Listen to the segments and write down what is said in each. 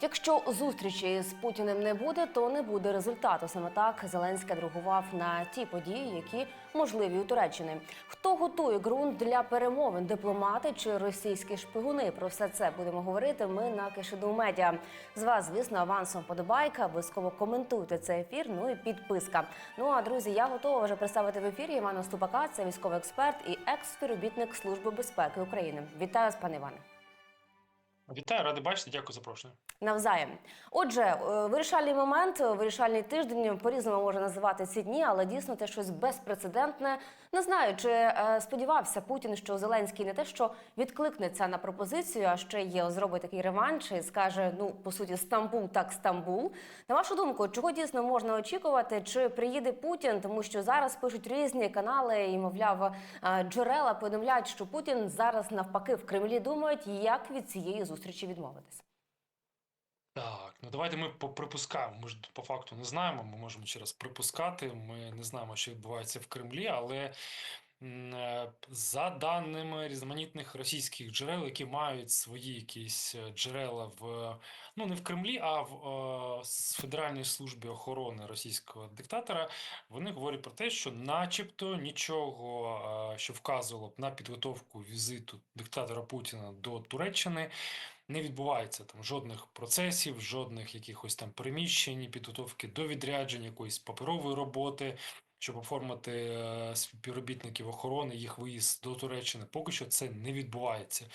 Якщо зустрічі з Путіним не буде, то не буде результату. Саме так Зеленський реагував на ті події, які можливі у Туреччини. Хто готує ґрунт для перемовин? Дипломати чи російські шпигуни? Про все це будемо говорити. Ми на Кишиду Медіа. З вас, звісно, авансом подобайка. Обов'язково коментуйте цей ефір. Ну і підписка. Ну а друзі, я готова вже представити в ефірі Івана Ступака. Це військовий експерт і екс-співробітник Служби безпеки України. Вітаю вас, пане Іване. Вітаю, радий бачити. Дякую за запрошення. Навзаєм. Отже, е, вирішальний момент, е, вирішальний тиждень по-різному можна називати ці дні, але дійсно те щось безпрецедентне. Не знаю, чи е, сподівався Путін, що Зеленський не те, що відкликнеться на пропозицію, а ще є зробить такий реванш і скаже: ну по суті, Стамбул так Стамбул. На вашу думку, чого дійсно можна очікувати? Чи приїде Путін? Тому що зараз пишуть різні канали і, мовляв, джерела повідомляють, що Путін зараз навпаки в Кремлі думають, як від цієї зустрічі відмовитись. Так, ну давайте ми припускаємо. Ми ж по факту не знаємо. Ми можемо ще раз припускати. Ми не знаємо, що відбувається в Кремлі, але за даними різноманітних російських джерел, які мають свої якісь е, джерела в ну не в Кремлі, а в е, Федеральній службі охорони російського диктатора, вони говорять про те, що, начебто, нічого, е, що вказувало б на підготовку візиту диктатора Путіна до Туреччини. не відбувається там жодних процесів, жодних якихось там переміщень, підготовки до відряджень, якоїсь паперової роботи, щоб оформити е, співробітників охорони, їх виїзд до Туреччини. Поки що це не відбувається.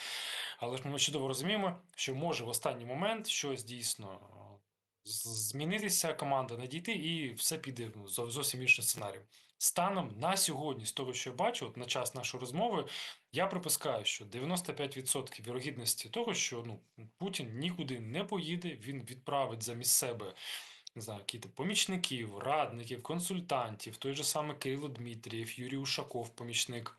Але ж ми чудово розуміємо, що може в останній момент щось дійсно е, змінитися, команда надійти, і все піде зовсім іншим сценарієм. Станом на сьогодні, з того, що я бачу, от на час нашої розмови, я припускаю, що 95% вірогідності того, що ну, Путін нікуди не поїде, він відправить замість себе не знаю, яких помічників, радників, консультантів, той же самий Кирило Дмитрієв, Юрій Ушаков, помічник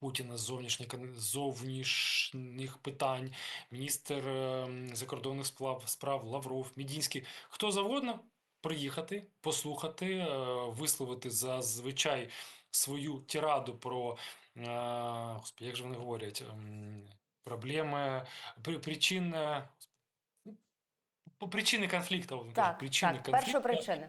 Путіна з зовнішніх, зовнішніх питань, міністр ем, закордонних справ, справ Лавров, Мідінський, хто завгодно приїхати, послухати, е, висловити зазвичай свою тираду про е, як же вони говорять, ем, проблеми, при- причин, е, по- причини конфлікту. Так, причини так, конфлікту. перша причина.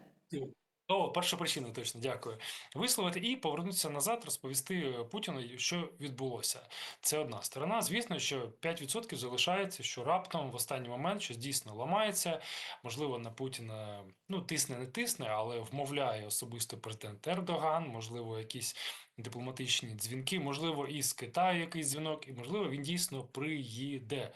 О, перша причина, точно, дякую. Висловити і повернутися назад, розповісти Путіну, що відбулося. Це одна сторона. Звісно, що 5% залишається, що раптом в останній момент щось дійсно ламається. Можливо, на Путіна ну тисне, не тисне, але вмовляє особисто президент Ердоган, можливо, якісь дипломатичні дзвінки, можливо, із Китаю якийсь дзвінок, і можливо, він дійсно приїде.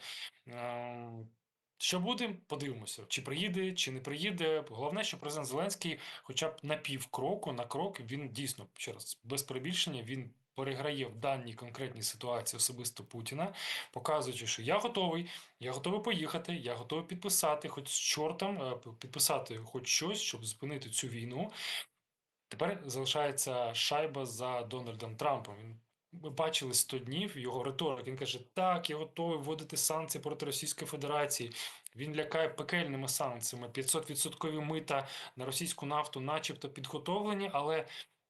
Що буде, подивимося, чи приїде, чи не приїде. Головне, що президент Зеленський, хоча б на півкроку, на крок, він дійсно ще раз без перебільшення, він переграє в даній конкретній ситуації особисто Путіна, показуючи, що я готовий, я готовий поїхати, я готовий підписати, хоч з чортом, е, підписати хоч щось, щоб зупинити цю війну. Тепер залишається шайба за Дональдом Трампом. Він ми бачили 100 днів його риторик. Він каже: Так, я готовий вводити санкції проти Російської Федерації. Він лякає пекельними санкціями. 500% мита на російську нафту, начебто, підготовлені, але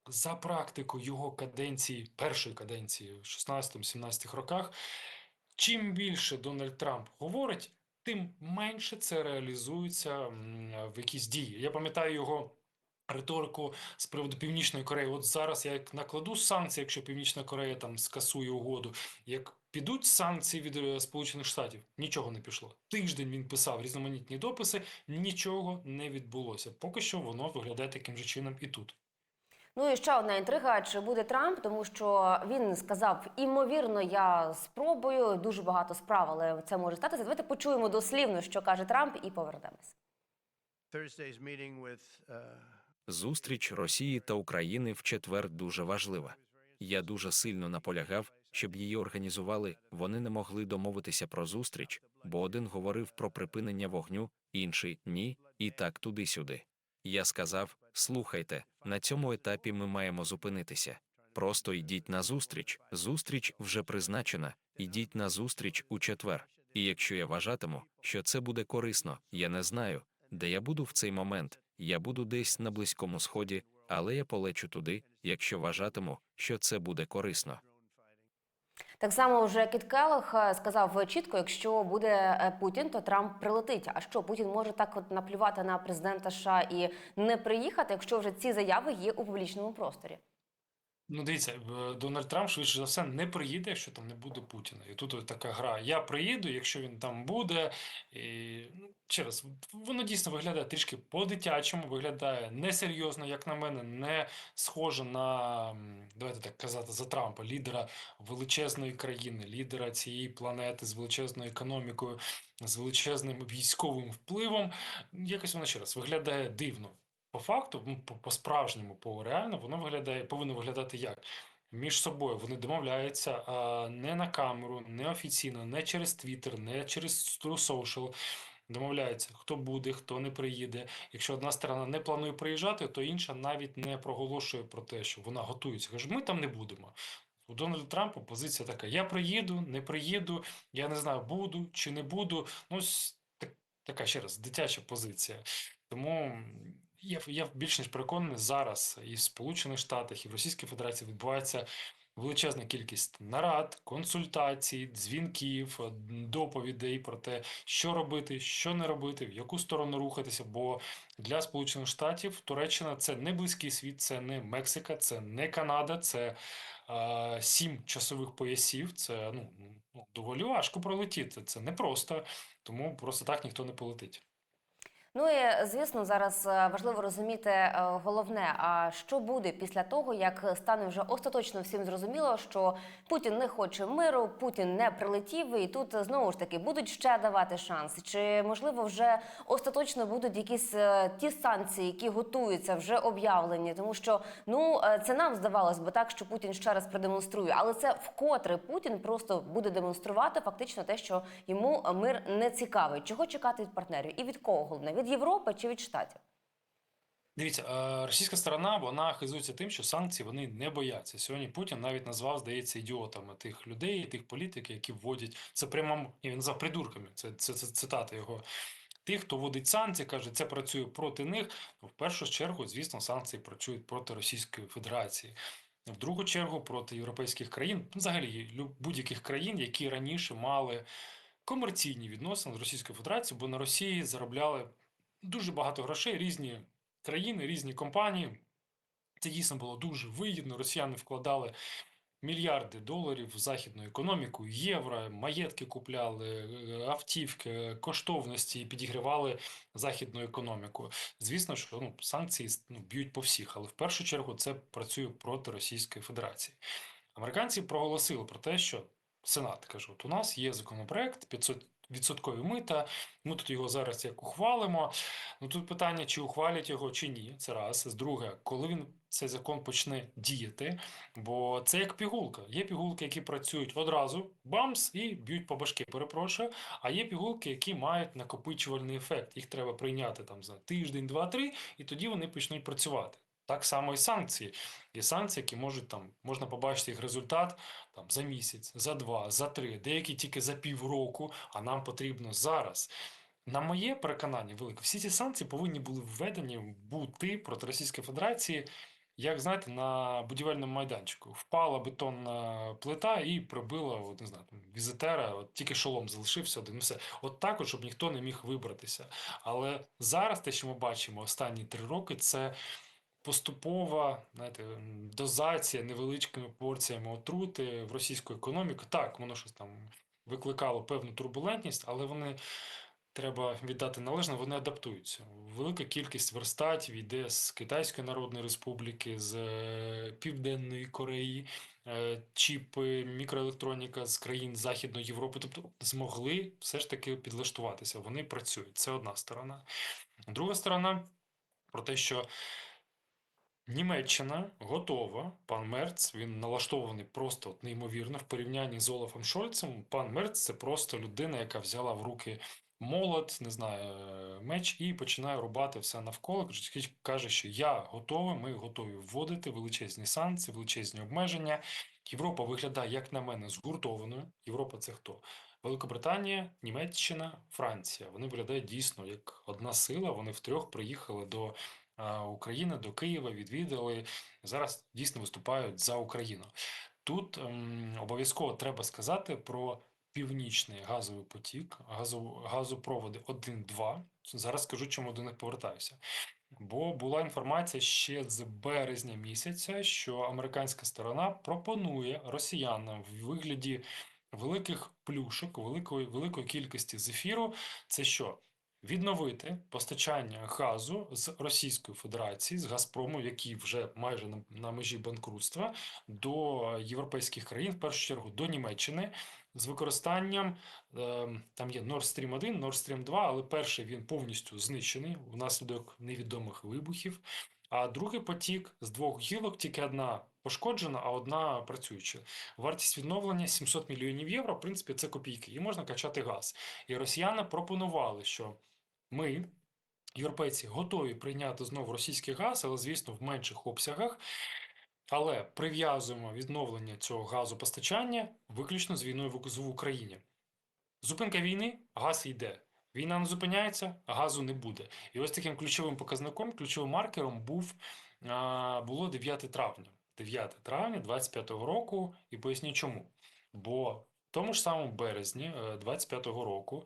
за практикою його каденції, першої каденції в 16-17 роках, чим більше Дональд Трамп говорить, тим менше це реалізується в якісь дії. Я пам'ятаю його. Риторику з приводу Північної Кореї. От зараз я як накладу санкції, якщо Північна Корея там скасує угоду. Як підуть санкції від е, Сполучених Штатів, нічого не пішло. Тиждень він писав різноманітні дописи, нічого не відбулося. Поки що воно виглядає таким же чином і тут. Ну і ще одна інтрига: чи буде Трамп, тому що він сказав, імовірно, я спробую дуже багато справ, але це може статися. Давайте почуємо дослівно, що каже Трамп, і повернемось. Зустріч Росії та України в четвер дуже важлива. Я дуже сильно наполягав, щоб її організували. Вони не могли домовитися про зустріч, бо один говорив про припинення вогню, інший ні, і так туди-сюди. Я сказав: слухайте, на цьому етапі ми маємо зупинитися. Просто йдіть на зустріч. Зустріч вже призначена. Ідіть на зустріч у четвер. І якщо я вважатиму, що це буде корисно, я не знаю, де я буду в цей момент. Я буду десь на близькому сході, але я полечу туди, якщо вважатиму, що це буде корисно. Так само вже Кіт Келлог е, сказав чітко, якщо буде е, Путін, то Трамп прилетить. А що Путін може так от наплювати на президента США і не приїхати, якщо вже ці заяви є у публічному просторі? Ну, дивіться, е, Дональд Трамп швидше за все не приїде, якщо там не буде Путіна. І тут от така гра. Я приїду, якщо він там буде. І, ну, ще раз, воно дійсно виглядає трішки по-дитячому, виглядає несерйозно, як на мене, не схоже на, давайте так казати, за Трампа, лідера величезної країни, лідера цієї планети з величезною економікою, з величезним військовим впливом. Якось воно ще раз виглядає дивно. По факту, ну, по- по-справжньому, по реально, воно виглядає, повинно виглядати як? Між собою вони домовляються а, не на камеру, не офіційно, не через Twitter, не через Social. Домовляються, хто буде, хто не приїде. Якщо одна сторона не планує приїжджати, то інша навіть не проголошує про те, що вона готується. Каже, ми там не будемо. У Дональда Трампа позиція така: я приїду, не приїду, я не знаю, буду чи не буду. Ну, так, така ще раз дитяча позиція. Тому я, я більш ніж переконаний, зараз і в Сполучених Штатах, і в Російській Федерації відбувається величезна кількість нарад, консультацій, дзвінків, е, доповідей про те, що робити, що не робити, в яку сторону рухатися. Бо для Сполучених Штатів Туреччина це не близький світ, це не Мексика, це не Канада, це е, сім часових поясів. Це ну, ну доволі важко пролетіти. Це непросто, тому просто так ніхто не полетить. Ну і звісно, зараз е, важливо розуміти е, головне, а що буде після того, як стане вже остаточно всім зрозуміло, що Путін не хоче миру, Путін не прилетів, і тут е, знову ж таки будуть ще давати шанс. Чи можливо вже остаточно будуть якісь ті санкції, які готуються, вже об'явлені? Тому що ну це нам здавалось би так, що Путін ще раз продемонструє, але це вкотре Путін просто буде демонструвати фактично те, що йому мир не цікавий. Чого чекати від партнерів і від кого головне? Від Європи чи від штатів? Дивіться, е, російська сторона вона хизується тим, що санкції вони не бояться. Сьогодні Путін навіть назвав, здається, ідіотами тих людей, тих політиків, які вводять це прямо він назвав придурками. Це, це, це цитата його. Тих, хто вводить санкції, каже, це працює проти них. В першу чергу, звісно, санкції працюють проти Російської Федерації. В другу чергу проти європейських країн, ну, взагалі будь-яких країн, які раніше мали комерційні відносини з Російською Федерацією, бо на Росії заробляли дуже багато грошей різні країни, різні компанії. Це дійсно було дуже вигідно. Росіяни вкладали мільярди доларів в західну економіку, євро, маєтки купляли, автівки, коштовності і підігрівали західну економіку. Звісно, що ну, санкції ну, б'ють по всіх, але в першу чергу це працює проти Російської Федерації. Американці проголосили про те, що Сенат каже: от у нас є законопроект 500 відсоткові мита. Ми тут його зараз як ухвалимо. Ну тут питання, чи ухвалять його, чи ні. Це раз. З друге, коли він цей закон почне діяти, бо це як пігулка. Є пігулки, які працюють одразу, бамс, і б'ють по башки, перепрошую. А є пігулки, які мають накопичувальний ефект. Їх треба прийняти там за тиждень, два-три, і тоді вони почнуть працювати. Так само і санкції. Є санкції, які можуть там можна побачити їх результат там за місяць, за два, за три, деякі тільки за півроку, а нам потрібно зараз. На моє переконання, велике, всі ці санкції повинні були введені бути проти Російської Федерації, як знаєте, на будівельному майданчику. Впала бетонна плита і прибила, от, не знаю, візитера, от тільки шолом залишився один. Все. От так, от, щоб ніхто не міг вибратися. Але зараз те, що ми бачимо останні три роки, це поступова знаєте, дозація невеличкими порціями отрути в російську економіку. Так, воно щось там викликало певну турбулентність, але вони треба віддати належне, вони адаптуються. Велика кількість верстатів йде з Китайської Народної Республіки, з е, Південної Кореї, е, чіпи, мікроелектроніка з країн Західної Європи. Тобто змогли все ж таки підлаштуватися. Вони працюють. Це одна сторона. Друга сторона про те, що Німеччина готова. Пан Мерц він налаштований просто от неймовірно в порівнянні з Олафом Шольцем. Пан Мерц це просто людина, яка взяла в руки молот, не знаю, меч і починає рубати все навколо. Каже- що я готовий, ми готові вводити величезні санкції, величезні обмеження. Європа виглядає, як на мене, згуртованою. Європа це хто? Великобританія, Німеччина, Франція. Вони виглядають дійсно як одна сила. Вони втрьох приїхали до України, до Києва, відвідали. Зараз дійсно виступають за Україну. тут ем, обов'язково треба сказати про північний газовий потік, газов, газопроводи 1-2. Зараз скажу, чому до них повертаюся. Бо була інформація ще з березня місяця, що американська сторона пропонує росіянам в вигляді великих плюшок, великої, великої кількості зефіру. Це що? Відновити постачання газу з Російської Федерації, з Газпрому, який вже майже на, на межі банкрутства, до європейських країн, в першу чергу до Німеччини, з використанням е, там є Nord Stream 1, Nord Stream 2, але перший він повністю знищений внаслідок невідомих вибухів. А другий потік з двох гілок, тільки одна пошкоджена, а одна працююча. Вартість відновлення 700 мільйонів євро. В принципі, це копійки, і можна качати газ. І росіяни пропонували, що ми, європейці, готові прийняти знову російський газ, але звісно в менших обсягах. Але прив'язуємо відновлення цього газопостачання виключно з війною в Україні. Зупинка війни, газ йде. Війна не зупиняється, газу не буде. І ось таким ключовим показником, ключовим маркером був було 9 травня. 9 травня 25-го року, і поясню чому. Бо в тому ж самому березні 25-го року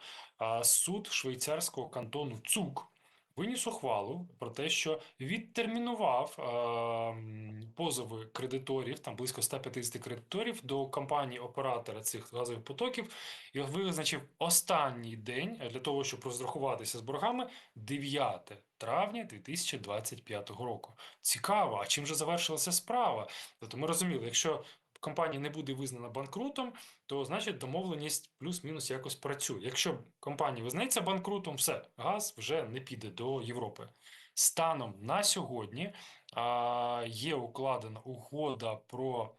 суд швейцарського кантону ЦУК виніс ухвалу про те, що відтермінував е, позови кредиторів, там близько 150 кредиторів до компанії оператора цих газових потоків, і визначив останній день для того, щоб розрахуватися з боргами 9 травня 2025 року. Цікаво, а чим же завершилася справа? Тобто ми розуміли, якщо компанія не буде визнана банкрутом, то значить домовленість плюс-мінус якось працює. Якщо компанія визнається банкрутом, все, газ вже не піде до Європи. Станом на сьогодні а, є укладена угода про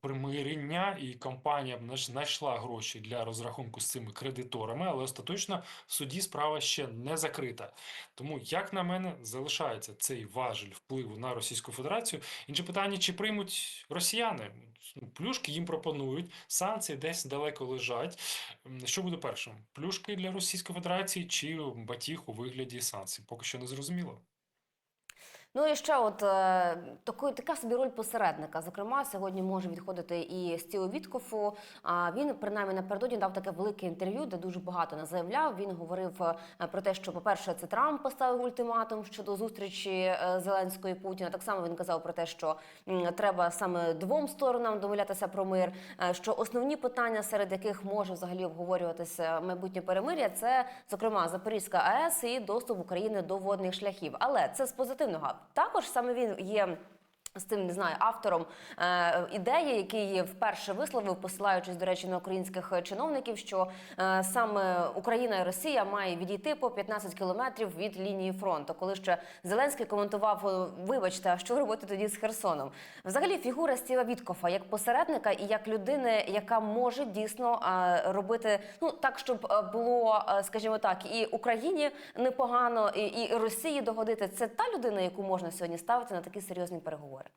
примирення, і компанія знайшла гроші для розрахунку з цими кредиторами, але остаточно в суді справа ще не закрита. Тому, як на мене, залишається цей важель впливу на Російську Федерацію. Інше питання, чи приймуть росіяни? Ну, Плюшки їм пропонують, санкції десь далеко лежать. Що буде першим? Плюшки для Російської Федерації чи батіг у вигляді санкцій? Поки що не зрозуміло. Ну і ще, от е, такої така собі роль посередника. Зокрема, сьогодні може відходити і Стіло Віткофу. А він принаймні напередодні дав таке велике інтерв'ю, де дуже багато не заявляв. Він говорив е, про те, що, по-перше, це Трамп поставив ультиматум щодо зустрічі е, Зеленської і Путіна. Так само він казав про те, що треба саме двом сторонам домовлятися про мир. Що основні питання, серед яких може взагалі обговорюватися майбутнє перемир'я, це зокрема Запорізька АЕС і доступ України до водних шляхів. Але це з позитивного. Також саме він є. З тим не знаю автором е, ідеї, який вперше висловив, посилаючись до речі на українських чиновників, що е, саме Україна і Росія має відійти по 15 кілометрів від лінії фронту. Коли ще Зеленський коментував: вибачте, а що робити тоді з Херсоном? Взагалі, фігура Стіва Віткофа як посередника і як людини, яка може дійсно е, робити ну так, щоб е, було, е, скажімо так, і Україні непогано, і, і Росії догодити. Це та людина, яку можна сьогодні ставити на такі серйозні переговори.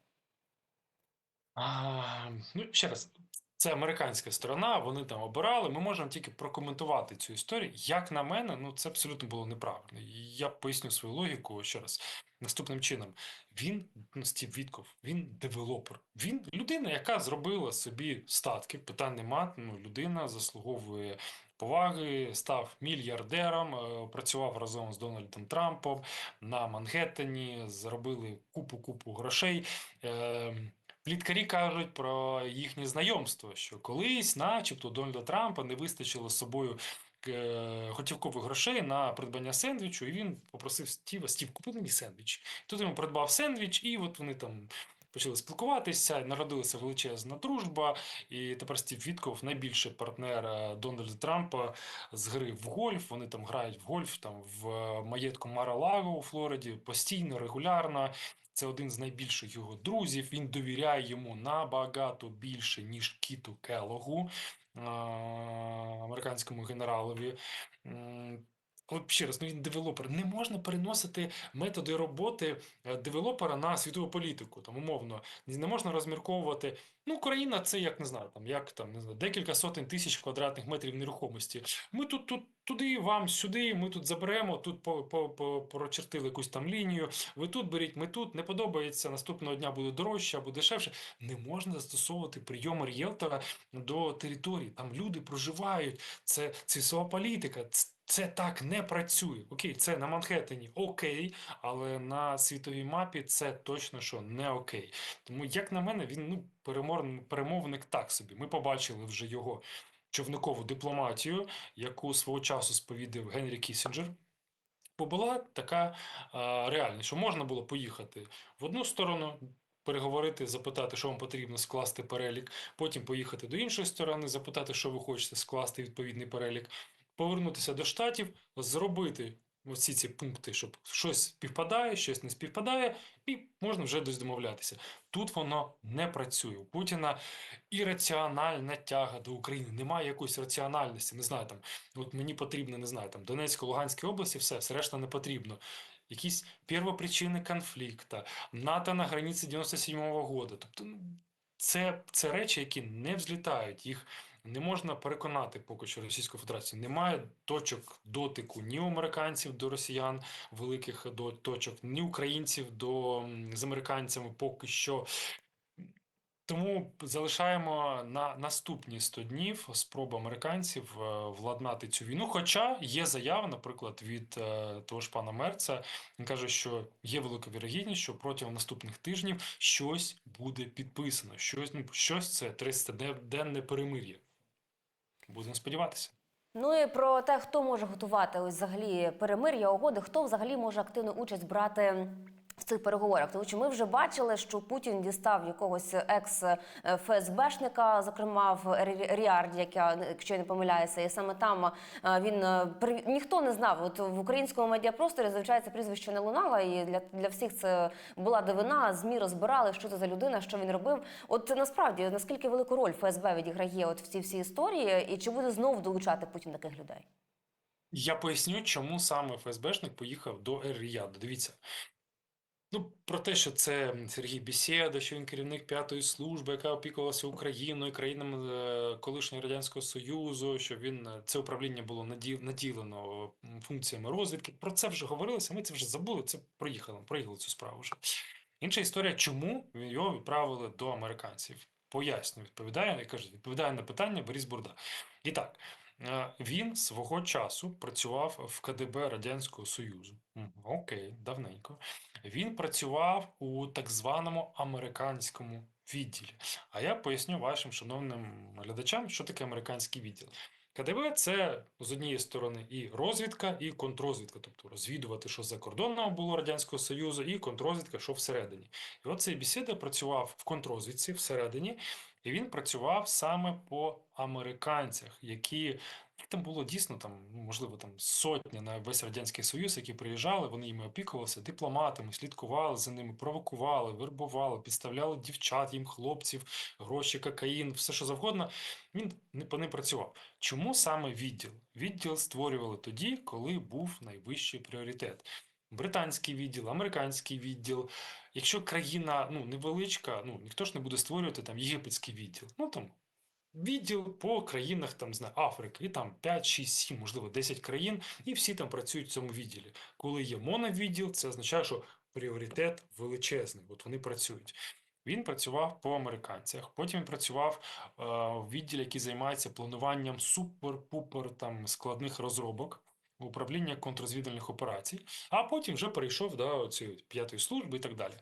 Ну, ще раз, це американська сторона, вони там обирали. Ми можемо тільки прокоментувати цю історію. Як на мене, ну це абсолютно було неправильно. Я поясню свою логіку ще раз наступним чином. Він, ну, Стів Вітков, він девелопер. Він людина, яка зробила собі статки. Питань нема. Ну, людина заслуговує. Поваги став мільярдером, е, працював разом з Дональдом Трампом на Мангеттені, заробили купу купу грошей. Е, Пліткарі кажуть про їхнє знайомство, що колись, начебто, Дональда Трампа не вистачило з собою е, готівкових грошей на придбання сендвічу, і він попросив Стіва, Стів, купи мені сендвіч. Тут йому придбав сендвіч, і от вони там почали спілкуватися, народилася величезна дружба, і тепер Стів Вітков найбільший партнер е, Дональда Трампа з гри в гольф. Вони там грають в гольф там в маєтку Мара-Лаго у Флориді постійно, регулярно. Це один з найбільших його друзів. Він довіряє йому набагато більше, ніж Кіту Келогу, американському генералові. От ще раз, ну він девелопер. Не можна переносити методи роботи е, девелопера на світову політику. Там умовно не можна розмірковувати. Ну, Україна це як не знаю, там як там не знаю, декілька сотень тисяч квадратних метрів нерухомості. Ми тут, тут туди, вам сюди, ми тут заберемо, тут по, по, по, прочертили якусь там лінію. Ви тут беріть, ми тут не подобається. Наступного дня буде дорожче або дешевше. Не можна застосовувати прийоми ріелтора до території. Там люди проживають. Це цісова політика. Ц- Це так не працює. Окей, це на Манхеттені окей, але на світовій мапі це точно що не окей. Тому, як на мене, він ну перемовник так собі. Ми побачили вже його човникову дипломатію, яку свого часу сповідав Генрі Кісінджер. Бо була така а, реальність, що можна було поїхати в одну сторону, переговорити, запитати, що вам потрібно, скласти перелік, потім поїхати до іншої сторони, запитати, що ви хочете, скласти відповідний перелік, повернутися до штатів, зробити оці ці пункти, щоб щось співпадає, щось не співпадає, і можна вже десь домовлятися. Тут воно не працює. У Путіна ірраціональна тяга до України. Немає якоїсь раціональності. Не знаю, там, от мені потрібно, не знаю, там Донецька, Луганська області, все, все решта не потрібно. Якісь первопричини конфлікту, НАТО на границі 97-го года. Тобто, ну, це, це речі, які не взлітають. Їх не можна переконати поки що Російську Федерацію. Немає точок дотику ні американців до росіян, великих до точок, ні українців до з американцями поки що. Тому залишаємо на наступні 100 днів спробу американців е, владнати цю війну. Хоча є заява, наприклад, від е, того ж пана Мерца. Він каже, що є велика вірогідність, що протягом наступних тижнів щось буде підписано. Щось, ну, щось це 30-денне перемир'я. Будемо сподіватися. Ну і про те, хто може готувати ось взагалі перемир'я, угоди, хто взагалі може активну участь брати. В цих переговорах, тому що ми вже бачили, що Путін дістав якогось екс-ФСБшника, зокрема в Рі- Ріарді, як я якщо я не помиляюся, і саме там е, він е, ніхто не знав. От в українському медіапросторі звичайно це прізвище не лунало, і для, для всіх це була дивина. Змі розбирали, що це за людина, що він робив. От насправді наскільки велику роль ФСБ відіграє от в цій всій історії, і чи буде знов долучати Путін таких людей? Я поясню, чому саме ФСБшник поїхав до Ер-Ріяду. Дивіться. Ну, про те, що це Сергій Бісєда, що він керівник п'ятої служби, яка опікувалася Україною, країнами е, колишнього радянського союзу, що він е, це управління було наділено функціями розвідки. Про це вже говорилося. Ми це вже забули. Це проїхали, проїхали цю справу вже. Інша історія, чому його відправили до американців? Поясню, відповідає, я кажу, відповідає на питання Борис Бурда. І так, е, він свого часу працював в КДБ Радянського Союзу. Окей, давненько. Він працював у так званому американському відділі. А я поясню вашим шановним глядачам, що таке американський відділ. КДБ це з однієї сторони і розвідка, і контррозвідка, тобто розвідувати, що за кордоном було Радянського Союзу, і контррозвідка, що всередині. І от цей працював в контррозвідці всередині, і він працював саме по американцях, які їх там було дійсно там, можливо, там сотні на весь радянський союз, які приїжджали, вони їми опікувалися дипломатами, слідкували за ними, провокували, вербували, підставляли дівчат, їм хлопців, гроші, кокаїн, все що завгодно. Він не по ним працював. Чому саме відділ? Відділ створювали тоді, коли був найвищий пріоритет. Британський відділ, американський відділ. Якщо країна ну, невеличка, ну ніхто ж не буде створювати там єгипетський відділ. Ну там відділ по країнах там, знаю, Африки, і там 5, 6, 7, можливо, 10 країн, і всі там працюють в цьому відділі. Коли є моновідділ, це означає, що пріоритет величезний, от вони працюють. Він працював по американцях. Потім він працював е, в відділі, який займається плануванням супер-пупер там складних розробок, управління контррозвідувальних операцій, а потім вже перейшов до цієї п'ятої служби і так далі.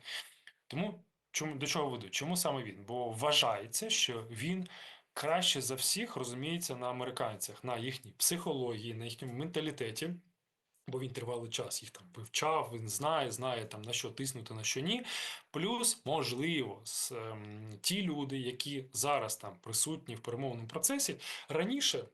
Тому чому до чого веду? Чому саме він? Бо вважається, що він краще за всіх розуміється на американцях, на їхній психології, на їхньому менталітеті. Бо він тривалий час їх там вивчав, він знає, знає там на що тиснути, на що ні. Плюс, можливо, с, ем, ті люди, які зараз там присутні в перемовному процесі, раніше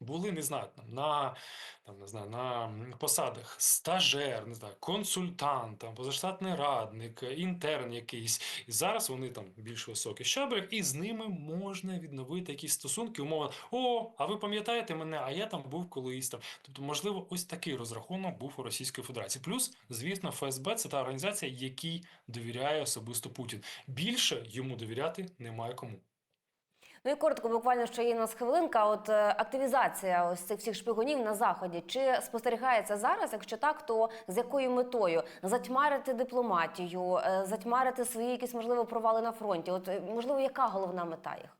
були, не знаю, там, на, там, не знаю, на посадах стажер, не знаю, консультант, там, позаштатний радник, е, інтерн якийсь. І зараз вони там більш високий щабрик, і з ними можна відновити якісь стосунки, умовно, о, а ви пам'ятаєте мене, а я там був колись там. Тобто, можливо, ось такий розрахунок був у Російської Федерації. Плюс, звісно, ФСБ це та організація, якій довіряє особисто Путін. Більше йому довіряти немає кому. Ну і коротко, буквально ще є нас хвилинка. От е, активізація ось цих всіх шпигунів на заході. Чи спостерігається зараз? Якщо так, то з якою метою затьмарити дипломатію, е, затьмарити свої якісь можливо провали на фронті? От е, можливо, яка головна мета їх?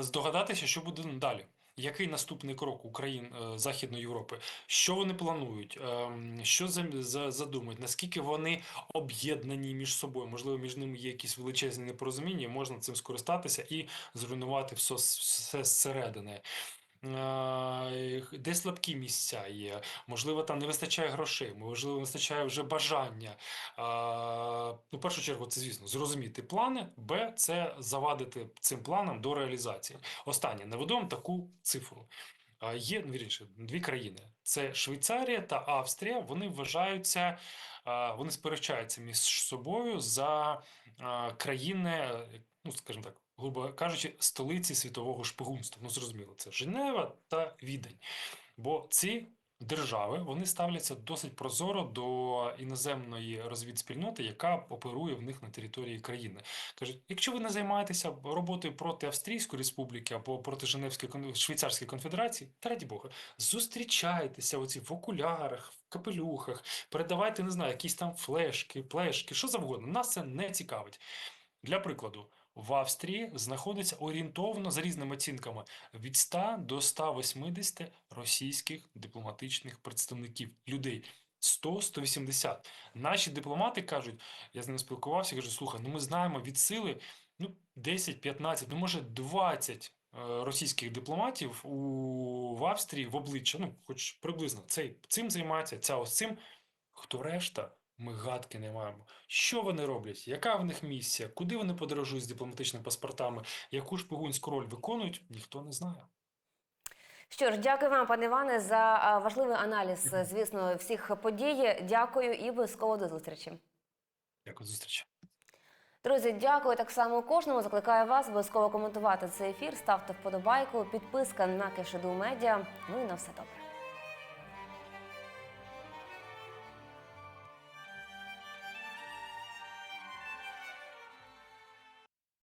Здогадатися, що буде далі. Який наступний крок Україн е, Західної Європи? Що вони планують? Ем, Що за, за, задумують? Наскільки вони об'єднані між собою? Можливо, між ними є якісь величезні непорозуміння, можна цим скористатися і зруйнувати все, все зсередини. Е, Де слабкі місця є? Можливо, там не вистачає грошей, можливо, не вистачає вже бажання. А, ну, в першу чергу, це, звісно, зрозуміти плани, Б, це завадити цим планам до реалізації. Останнє, наведу таку цифру. Є, ну, вірніше, дві країни: це Швейцарія та Австрія. Вони вважаються, вони сперечаються між собою за країни, ну, скажімо так, грубо кажучи, столиці світового шпигунства. Ну, зрозуміло, це Женева та Відень. Бо ці держави вони ставляться досить прозоро до іноземної розвідспільноти, яка оперує в них на території країни. Кажуть, якщо ви не займаєтеся роботою проти Австрійської республіки або проти Женевської Швейцарської конфедерації, та Бога, зустрічайтеся оці в окулярах, в капелюхах, передавайте, не знаю, якісь там флешки, плешки, що завгодно. Нас це не цікавить. Для прикладу, в Австрії знаходиться орієнтовно за різними оцінками від 100 до 180 російських дипломатичних представників людей. 100-180. Наші дипломати кажуть, я з ними спілкувався, кажу, слухай, ну ми знаємо від сили ну, 10-15, ну може 20 е, російських дипломатів у, в Австрії в обличчя, ну, хоч приблизно цей цим займається, ця ось цим. Хто решта? Ми гадки не маємо. Що вони роблять? Яка в них місія? Куди вони подорожують з дипломатичними паспортами? Яку шпигунську роль виконують? Ніхто не знає. Що ж, дякую вам, пане Іване, за важливий аналіз, звісно, всіх подій. Дякую і обов'язково до зустрічі. Дякую, зустрічі. Друзі, дякую так само кожному. Закликаю вас обов'язково коментувати цей ефір. Ставте вподобайку, підписка на Кешеду Медіа. Ну і на все добре.